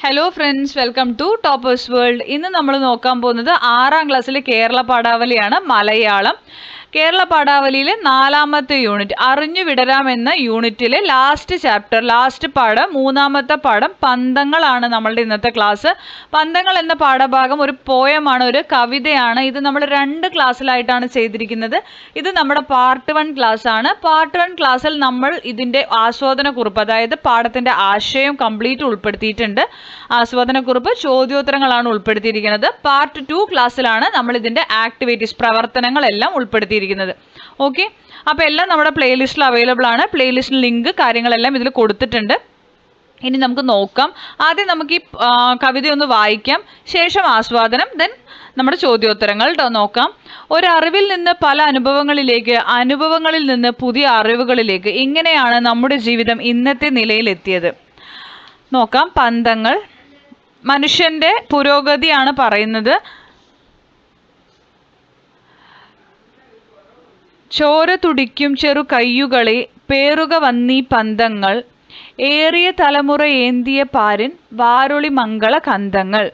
Hello friends welcome to toppers world ഇന്ന് നമ്മൾ നോക്കാൻ പോകുന്നത് ആറാം ക്ലാസ്സിലെ കേരള പാഠാവലിയാണ് മലയാളം. കേരള പാഠാവലിയിലെ നാലാമത്തെ യൂണിറ്റ് അറിഞ്ഞു വിടരാം എന്ന യൂണിറ്റിലെ ലാസ്റ്റ് ചാപ്റ്റർ ലാസ്റ്റ് പാഠം മൂന്നാമത്തെ പാഠം പന്തങ്ങളാണ് നമ്മളുടെ ഇന്നത്തെ ക്ലാസ് പന്തങ്ങൾ എന്ന പാഠഭാഗം ഒരു പോയമാണ് ഒരു കവിതയാണ്. ഇത് നമ്മൾ രണ്ട് ക്ലാസ്സിലായിട്ടാണ് ചെയ്തിരിക്കുന്നത്. ഇത് നമ്മുടെ പാർട്ട് വൺ ക്ലാസ് ആണ്. പാർട്ട് വൺ ക്ലാസ്സിൽ നമ്മൾ ഇതിന്റെ ആസ്വാദന കുറിപ്പ് അതായത് പാഠത്തിന്റെ ആശയം കംപ്ലീറ്റ് ഉൾപ്പെടുത്തിയിട്ടുണ്ട്. ആസ്വാദന കുറിപ്പ് ചോദ്യോത്തരങ്ങളാണ് ഉൾപ്പെടുത്തിയിരിക്കുന്നത്. പാർട്ട് ടു ക്ലാസ്സിലാണ് നമ്മൾ ഇതിന്റെ ആക്ടിവിറ്റീസ് പ്രവർത്തനങ്ങളെല്ലാം ഉൾപ്പെടുത്തിയിരിക്കുന്നത് ഓക്കെ അപ്പോൾ എല്ലാം നമ്മുടെ പ്ലേലിസ്റ്റിൽ അവൈലബിൾ ആണ്. പ്ലേലിസ്റ്റിൽ ലിങ്ക് കാര്യങ്ങളെല്ലാം ഇതിൽ കൊടുത്തിട്ടുണ്ട്. ഇനി നമുക്ക് നോക്കാം. ആദ്യം നമുക്ക് ഈ കവിതയൊന്ന് വായിക്കാം. ശേഷം ആസ്വാദനം ദെൻ നമ്മുടെ ചോദ്യോത്തരങ്ങൾ ട്ടോ നോക്കാം. ഒരറിവിൽ നിന്ന് പല അനുഭവങ്ങളിലേക്ക് അനുഭവങ്ങളിൽ നിന്ന് പുതിയ അറിവുകളിലേക്ക് ഇങ്ങനെയാണ് നമ്മുടെ ജീവിതം ഇന്നത്തെ നിലയിലെത്തിയത്. നോക്കാം. പന്തങ്ങൾ. മനുഷ്യന്റെ പുരോഗതിയാണ് പറയുന്നത്. ചോര തുടിക്കും ചെറു കയ്യുകളെ പേറുക വന്നീ പന്തങ്ങൾ. ഏറിയ തലമുറ ഏന്തിയ പാരിൻ വാരൊളി മംഗള കന്തങ്ങൾ.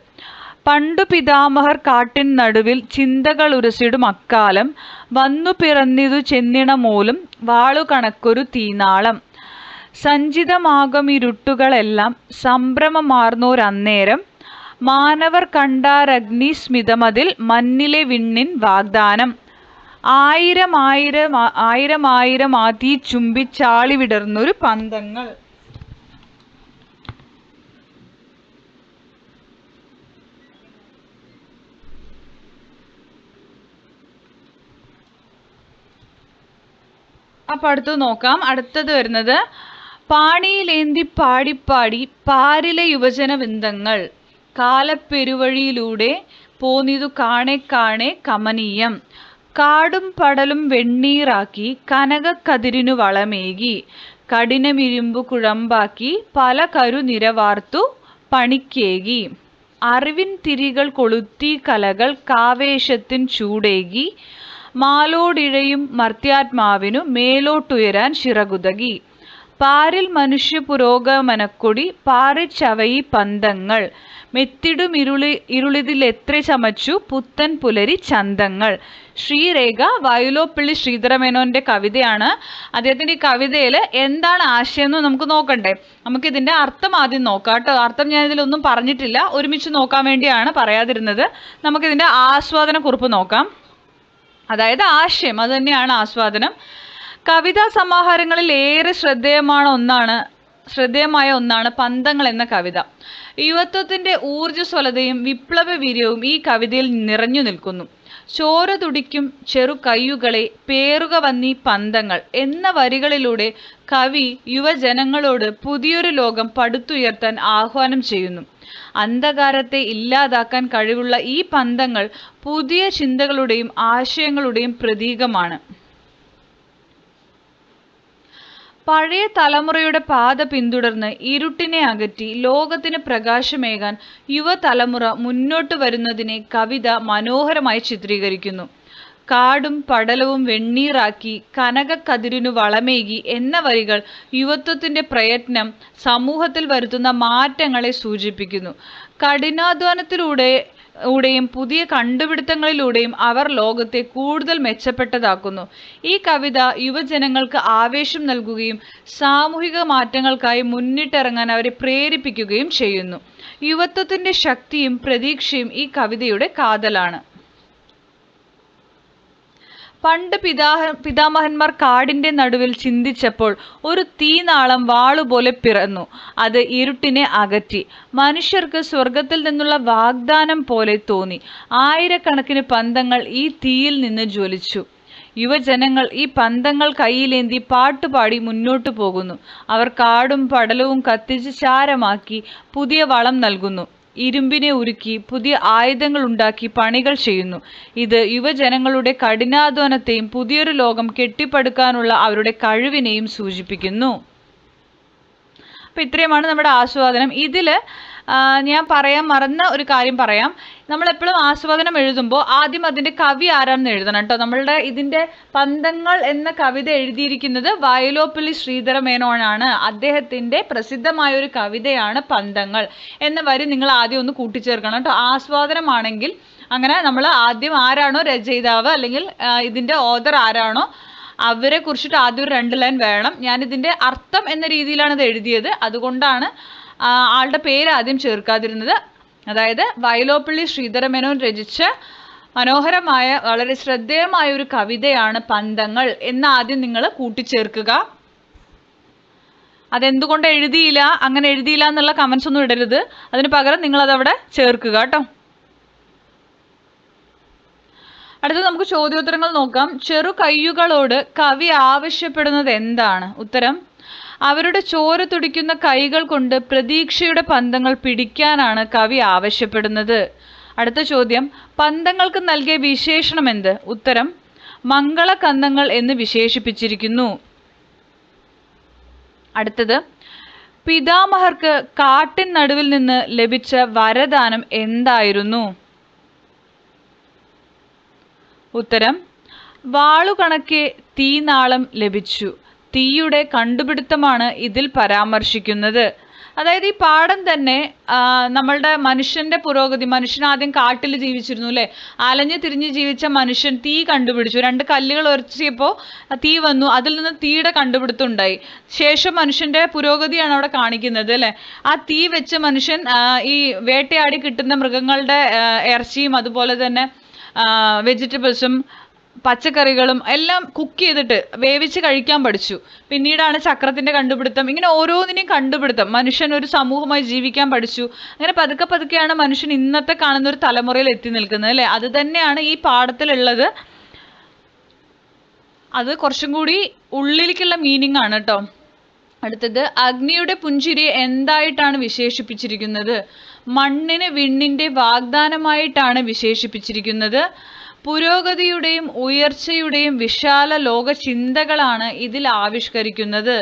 പണ്ടു പിതാമഹർ കാട്ടിൻ നടുവിൽ ചിന്തകൾ ഉരസിടും അക്കാലം. വന്നു പിറന്നിതു ചെന്നിണ മൂലം വാളുകണക്കൊരു തീനാളം. സഞ്ചിതമാകും ഇരുട്ടുകളെല്ലാം സംഭ്രമമാർന്നോരന്നേരം മാനവർ കണ്ടാരഗ്നി സ്മിതമതിൽ മന്നിലെ വിണ്ണിൻ വാഗ്ദാനം. ആയിരം ആയിരം ആയിരം ആയിരം ആയിരം ആതി ചുംബിച്ചാളി വിടർന്നൊരു പന്തങ്ങൾ. അപ്പൊ അടുത്തത് നോക്കാം. അടുത്തത് വരുന്നത് പാണിയിലേന്തി പാടിപ്പാടി പാരിലെ യുവജന വൃന്ദങ്ങൾ. കാലപ്പെരുവഴിയിലൂടെ പോന്നിതു കാണെ കാണെ കമനീയം. കാടും പടലും വെണ്ണീറാക്കി കനകക്കതിരിനു വളമേകി. കഠിനമിരുമ്പു കുഴമ്പാക്കി പല കരുനിരവാർത്തു പണിക്കേകി. അറിവിൻ തിരികൾ കൊളുത്തി കലകൾ കാവേശത്തിൻ ചൂടേകി. മാലോടിഴയും മർത്യാത്മാവിനു മേലോട്ടുയരാൻ ചിറകുതകി. പാരിൽ മനുഷ്യ പുരോഗമനക്കൊടി പാറിച്ചവയി പന്തങ്ങൾ. മെത്തിടും ഇരുളി ഇരുളിതിലെത്ര ചമച്ചു പുത്തൻ പുലരി ചന്തങ്ങൾ. ശ്രീരേഖ വയലോപ്പിള്ളി ശ്രീധരമേനോന്റെ കവിതയാണ്. അദ്ദേഹത്തിന്റെ ഈ കവിതയിൽ എന്താണ് ആശയം എന്ന് നമുക്ക് നോക്കണ്ടേ. നമുക്ക് ഇതിന്റെ അർത്ഥം ആദ്യം നോക്കാം കേട്ടോ. അർത്ഥം ഞാൻ ഇതിലൊന്നും പറഞ്ഞിട്ടില്ല. ഒരുമിച്ച് നോക്കാൻ വേണ്ടിയാണ് പറയാതിരുന്നത്. നമുക്ക് ഇതിന്റെ ആസ്വാദന കുറിപ്പ് നോക്കാം. അതായത് ആശയം അത് തന്നെയാണ് ആസ്വാദനം. കവിതാ സമാഹാരങ്ങളിൽ ഏറെ ശ്രദ്ധേയമാണ് ഒന്നാണ് ശ്രദ്ധേയമായ ഒന്നാണ് പന്തങ്ങൾ എന്ന കവിത. യുവത്വത്തിന്റെ ഊർജസ്വലതയും വിപ്ലവ വീര്യവും ഈ കവിതയിൽ നിറഞ്ഞു നിൽക്കുന്നു. ചോര തുടിക്കും ചെറു കയ്യുകളെ പേറുക വന്നീ പന്തങ്ങൾ എന്ന വരികളിലൂടെ കവി യുവജനങ്ങളോട് പുതിയൊരു ലോകം പടുത്തുയർത്താൻ ആഹ്വാനം ചെയ്യുന്നു. അന്ധകാരത്തെ ഇല്ലാതാക്കാൻ കഴിവുള്ള ഈ പന്തങ്ങൾ പുതിയ ചിന്തകളുടെയും ആശയങ്ങളുടെയും പ്രതീകമാണ്. പഴയ തലമുറയുടെ പാത പിന്തുടർന്ന് ഇരുട്ടിനെ അകറ്റി ലോകത്തിന് പ്രകാശമേകാൻ യുവതലമുറ മുന്നോട്ട് വരുന്നതിനെ കവിത മനോഹരമായി ചിത്രീകരിക്കുന്നു. കാടും പടലവും വെണ്ണീറാക്കി കനകക്കതിരിനു വളമേകി എന്ന വരികൾ യുവത്വത്തിന്റെ പ്രയത്നം സമൂഹത്തിൽ വരുത്തുന്ന മാറ്റങ്ങളെ സൂചിപ്പിക്കുന്നു. കഠിനാധ്വാനത്തിലൂടെ ൂടെയും പുതിയ കണ്ടുപിടുത്തങ്ങളിലൂടെയും അവർ ലോകത്തെ കൂടുതൽ മെച്ചപ്പെട്ടതാക്കുന്നു. ഈ കവിത യുവജനങ്ങൾക്ക് ആവേശം നൽകുകയും സാമൂഹിക മാറ്റങ്ങൾക്കായി മുന്നിട്ടിറങ്ങാൻ അവരെ പ്രേരിപ്പിക്കുകയും ചെയ്യുന്നു. യുവത്വത്തിന്റെ ശക്തിയും പ്രതീക്ഷയും ഈ കവിതയുടെ കാതലാണ്. പണ്ട് പിതാഹ പിതാമഹന്മാർ കാടിന്റെ നടുവിൽ ചിന്തിച്ചപ്പോൾ ഒരു തീനാളം വാളുപോലെ പിറന്നു. അത് ഇരുട്ടിനെ അകറ്റി. മനുഷ്യർക്ക് സ്വർഗത്തിൽ നിന്നുള്ള വാഗ്ദാനം പോലെ തോന്നി. ആയിരക്കണക്കിന് പന്തങ്ങൾ ഈ തീയിൽ നിന്ന് ജ്വലിച്ചു. യുവജനങ്ങൾ ഈ പന്തങ്ങൾ കയ്യിലേന്തി പാട്ടുപാടി മുന്നോട്ടു പോകുന്നു. അവർ കാടും പടലവും കത്തിച്ച് ചാരമാക്കി പുതിയ വളം നൽകുന്നു. ഇരുമ്പിനെ ഉരുക്കി പുതിയ ആയുധങ്ങൾ ഉണ്ടാക്കി പണികൾ ചെയ്യുന്നു. ഇത് യുവജനങ്ങളുടെ കഠിനാധ്വാനത്തെയും പുതിയൊരു ലോകം കെട്ടിപ്പടുക്കാനുള്ള അവരുടെ കഴിവിനെയും സൂചിപ്പിക്കുന്നു. അപ്പോൾ ഇത്രയുമാണ് നമ്മുടെ ആസ്വാദനം. ഇതിൽ ഞാൻ പറയാൻ മറന്ന ഒരു കാര്യം പറയാം. നമ്മളെപ്പോഴും ആസ്വാദനം എഴുതുമ്പോൾ ആദ്യം അതിന്റെ കവി ആരാണെന്ന് എഴുതണം കേട്ടോ. നമ്മളുടെ ഇതിന്റെ പന്തങ്ങൾ എന്ന കവിത എഴുതിയിരിക്കുന്നത് വയലോപ്പള്ളി ശ്രീധര മേനോനാണ്. അദ്ദേഹത്തിന്റെ പ്രസിദ്ധമായ ഒരു കവിതയാണ് പന്തങ്ങൾ എന്ന വരി നിങ്ങൾ ആദ്യം ഒന്ന് കൂട്ടിച്ചേർക്കണം കേട്ടോ. ആസ്വാദനമാണെങ്കിൽ അങ്ങനെ നമ്മൾ ആദ്യം ആരാണോ രചയിതാവ് അല്ലെങ്കിൽ ഇതിന്റെ ഓതർ ആരാണോ അവരെ കുറിച്ചിട്ട് ആദ്യം ഒരു രണ്ട് ലൈൻ വേണം. ഞാനിതിന്റെ അർത്ഥം എന്ന രീതിയിലാണ് ഇത് എഴുതിയത്. അതുകൊണ്ടാണ് ആളുടെ പേര് ആദ്യം ചേർക്കാതിരുന്നത്. അതായത് വയലോപ്പള്ളി ശ്രീധരമേനോൻ രചിച്ച മനോഹരമായ വളരെ ശ്രദ്ധേയമായ ഒരു കവിതയാണ് പന്തങ്ങൾ എന്ന് ആദ്യം നിങ്ങൾ കൂട്ടിച്ചേർക്കുക. അതെന്തുകൊണ്ട് എഴുതിയില്ല? അങ്ങനെ എഴുതിയില്ല എന്നുള്ള കമൻസ് ഒന്നും ഇടരുത്. അതിന് പകരം നിങ്ങൾ അതവിടെ ചേർക്കുക കേട്ടോ. അടുത്തത് നമുക്ക് ചോദ്യോത്തരങ്ങൾ നോക്കാം. ചെറു കയ്യുകളോട് കവി ആവശ്യപ്പെടുന്നത് എന്താണ്? ഉത്തരം അവരുടെ ചോര തുടിക്കുന്ന കൈകൾ കൊണ്ട് പ്രതീക്ഷയുടെ പന്തങ്ങൾ പിടിക്കാനാണ് കവി ആവശ്യപ്പെടുന്നത്. അടുത്ത ചോദ്യം പന്തങ്ങൾക്ക് നൽകിയ വിശേഷണം എന്ത്? ഉത്തരം മംഗളകന്ദങ്ങൾ എന്ന് വിശേഷിപ്പിച്ചിരിക്കുന്നു. അടുത്തത് പിതാമഹർക്ക് കാട്ടിൻ നടുവിൽ നിന്ന് ലഭിച്ച വരദാനം എന്തായിരുന്നു? ഉത്തരം വാളുകണക്കെ തീനാളം ലഭിച്ചു. തീയുടെ കണ്ടുപിടുത്തമാണ് ഇതിൽ പരാമർശിക്കുന്നത്. അതായത് ഈ പാഠം തന്നെ നമ്മളുടെ മനുഷ്യന്റെ പുരോഗതി മനുഷ്യൻ ആദ്യം കാട്ടിൽ ജീവിച്ചിരുന്നു അല്ലേ? അലഞ്ഞു തിരിഞ്ഞ് ജീവിച്ച മനുഷ്യൻ തീ കണ്ടുപിടിച്ചു. രണ്ട് കല്ലുകൾ ഉരച്ചപ്പോൾ തീ വന്നു. അതിൽ നിന്ന് തീയുടെ കണ്ടുപിടുത്തം ഉണ്ടായി. ശേഷം മനുഷ്യന്റെ പുരോഗതിയാണ് അവിടെ കാണിക്കുന്നത് അല്ലേ? ആ തീ വെച്ച് മനുഷ്യൻ ഈ വേട്ടയാടി കിട്ടുന്ന മൃഗങ്ങളുടെ ഇറച്ചിയും അതുപോലെ തന്നെ വെജിറ്റബിൾസും പച്ചക്കറികളും എല്ലാം കുക്ക് ചെയ്തിട്ട് വേവിച്ച് കഴിക്കാൻ പഠിച്ചു. പിന്നീടാണ് ചക്രത്തിന്റെ കണ്ടുപിടുത്തം. ഇങ്ങനെ ഓരോന്നിനെയും കണ്ടുപിടുത്തം. മനുഷ്യൻ ഒരു സമൂഹമായി ജീവിക്കാൻ പഠിച്ചു. അങ്ങനെ പതുക്കെ പതുക്കെയാണ് മനുഷ്യൻ ഇന്നത്തെ കാണുന്ന ഒരു തലമുറയിൽ എത്തി നിൽക്കുന്നത് അല്ലേ? അത് തന്നെയാണ് ഈ പാഠത്തിലുള്ളത്. അത് കുറച്ചും കൂടി ഉള്ളിലേക്കുള്ള മീനിങ് ആണ് കേട്ടോ അടുത്തത് അഗ്നിയുടെ പുഞ്ചിരി എന്തായിട്ടാണ് വിശേഷിപ്പിച്ചിരിക്കുന്നത്? മണ്ണിന് വിണ്ണിന്റെ വാഗ്ദാനമായിട്ടാണ് വിശേഷിപ്പിച്ചിരിക്കുന്നത്. പുരോഗതിയുടെയും ഉയർച്ചയുടെയും വിശാല ലോക ചിന്തകളാണ് ഇതിൽ ആവിഷ്കരിക്കുന്നത്.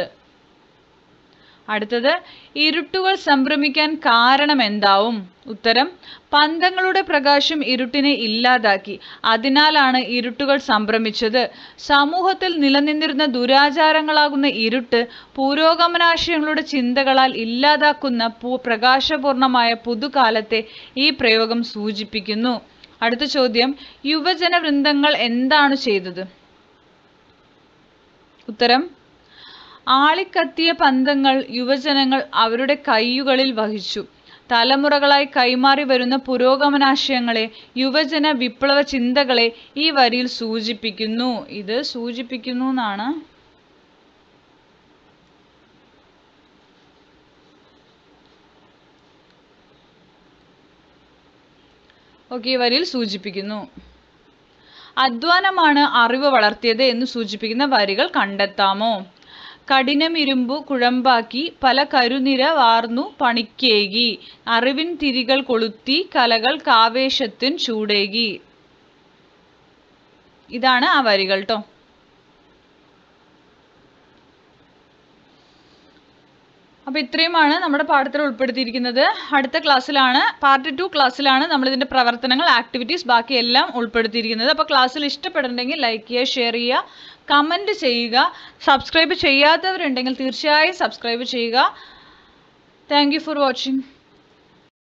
അടുത്തത് ഇരുട്ടുകൾ സംഭ്രമിക്കാൻ കാരണം എന്താവും? ഉത്തരം പന്തങ്ങളുടെ പ്രകാശം ഇരുട്ടിനെ ഇല്ലാതാക്കി. അതിനാലാണ് ഇരുട്ടുകൾ സംഭ്രമിച്ചത്. സമൂഹത്തിൽ നിലനിന്നിരുന്ന ദുരാചാരങ്ങളാകുന്ന ഇരുട്ട് പുരോഗമനാശയങ്ങളുടെ ചിന്തകളാൽ ഇല്ലാതാക്കുന്ന പ്രകാശപൂർണമായ പുതുകാലത്തെ ഈ പ്രയോഗം സൂചിപ്പിക്കുന്നു. അടുത്ത ചോദ്യം യുവജന വൃന്ദങ്ങൾ എന്താണ് ചെയ്തത്? ഉത്തരം ആളിക്കത്തിയ പന്തങ്ങൾ യുവജനങ്ങൾ അവരുടെ കൈയുകളിൽ വഹിച്ചു. തലമുറകളായി കൈമാറി വരുന്ന പുരോഗമനാശയങ്ങളെ യുവജന വിപ്ലവ ചിന്തകളെ ഈ വരിയിൽ സൂചിപ്പിക്കുന്നു. ഇത് സൂചിപ്പിക്കുന്നു എന്നാണ്. ഓക്കെ ഈ വരിയിൽ സൂചിപ്പിക്കുന്നു. അധ്വാനമാണ് അറിവ് വളർത്തിയത് എന്ന് സൂചിപ്പിക്കുന്ന വരികൾ കണ്ടെത്താമോ? കഠിനമിരുമ്പു കുഴമ്പാക്കി പല കരുനിര വാർന്നു പണിക്കേകി. അറിവിൻ തിരികൾ കൊളുത്തി കലകൾ കാവേശത്തിൻ ചൂടേകി. ഇതാണ് ആ വരികൾ ട്ടോ. അപ്പൊ ഇത്രയുമാണ് നമ്മുടെ പാഠത്തിൽ ഉൾപ്പെടുത്തിയിരിക്കുന്നത്. അടുത്ത ക്ലാസ്സിലാണ് പാർട്ട് ടു ക്ലാസ്സിലാണ് നമ്മൾ ഇതിന്റെ പ്രവർത്തനങ്ങൾ ആക്ടിവിറ്റീസ് ബാക്കി എല്ലാം ഉൾപ്പെടുത്തിയിരിക്കുന്നത്. അപ്പോൾ ക്ലാസ്സിൽ ഇഷ്ടപ്പെടുന്നുണ്ടെങ്കിൽ ലൈക്ക് ചെയ്യുക ഷെയർ ചെയ്യുക കമന്റ് ചെയ്യുക സബ്സ്ക്രൈബ് ചെയ്യാത്തവരുണ്ടെങ്കിൽ തീർച്ചയായും സബ്സ്ക്രൈബ് ചെയ്യുക. Thank for watching